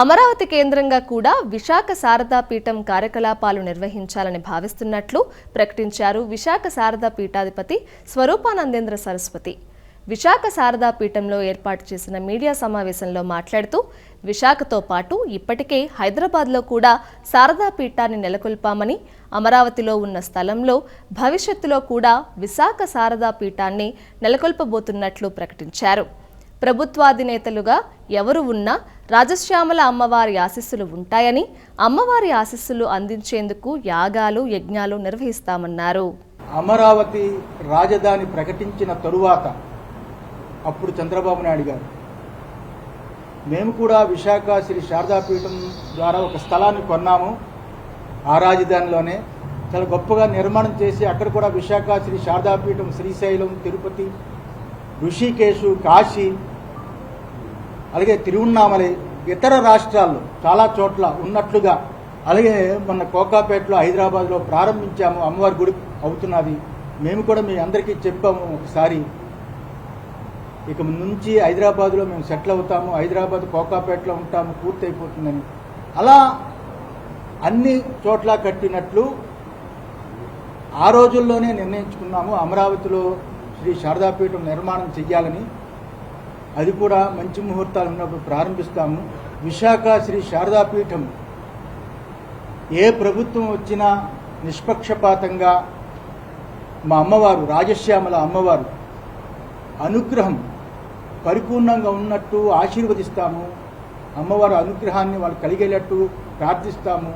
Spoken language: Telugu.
అమరావతి కేంద్రంగా కూడా విశాఖ శారదా పీఠం కార్యకలాపాలు నిర్వహించాలని భావిస్తున్నట్లు ప్రకటించారు విశాఖ శారదా పీఠాధిపతి స్వరూపానందేంద్ర సరస్వతి. విశాఖ శారదా పీఠంలో ఏర్పాటు చేసిన మీడియా సమావేశంలో మాట్లాడుతూ విశాఖతో పాటు ఇప్పటికే హైదరాబాద్లో కూడా శారదా పీఠాన్ని నెలకొల్పామని అమరావతిలో ఉన్న స్థలంలో భవిష్యత్తులో కూడా విశాఖ శారదా పీఠాన్ని నెలకొల్పబోతున్నట్లు ప్రకటించారు. ప్రభుత్వాధినేతలుగా ఎవరు ఉన్నా రాజశ్యామల అమ్మవారి ఆశీస్సులు ఉంటాయని అమ్మవారి ఆశీస్సులు అందించేందుకు యాగాలు యజ్ఞాలు నిర్వహిస్తామన్నారు. అమరావతి రాజధాని ప్రకటించిన తరువాత అప్పుడు చంద్రబాబు నాయుడు గారు మేము కూడా విశాఖ శ్రీ శారదాపీఠం ద్వారా ఒక స్థలాన్ని కొన్నాము. ఆ రాజధానిలోనే చాలా గొప్పగా నిర్మాణం చేసి అక్కడ కూడా విశాఖ శ్రీ శారదాపీఠం శ్రీశైలం తిరుపతి ఋషికేశు కాశీ అలాగే తిరువన్నామలై ఇతర రాష్ట్రాల్లో చాలా చోట్ల ఉన్నట్లుగా అలాగే మొన్న కోకాపేటలో హైదరాబాద్లో ప్రారంభించాము అమ్మవారి గుడి అవుతున్నది. మేము కూడా మీ అందరికీ చెప్పాము ఒకసారి. ఇక నుంచి హైదరాబాద్లో మేము సెటిల్ అవుతాము హైదరాబాద్ కోకాపేటలో ఉంటాము పూర్తయిపోతుందని. అలా అన్ని చోట్ల కట్టినట్లు ఆ రోజుల్లోనే నిర్ణయించుకున్నాము అమరావతిలో శ్రీ శారదాపీఠం నిర్మాణం చెయ్యాలని. అది కూడా మంచి ముహూర్తాలు ఉన్నప్పుడు ప్రారంభిస్తాము. విశాఖ శ్రీ శారదాపీఠం ఏ ప్రభుత్వం వచ్చినా నిష్పక్షపాతంగా మా అమ్మవారు రాజశ్యామల అమ్మవారు అనుగ్రహం పరిపూర్ణంగా ఉన్నట్టు ఆశీర్వదిస్తాము. అమ్మవారి అనుగ్రహాన్ని వాళ్ళు కలిగేటట్టు ప్రార్థిస్తాము.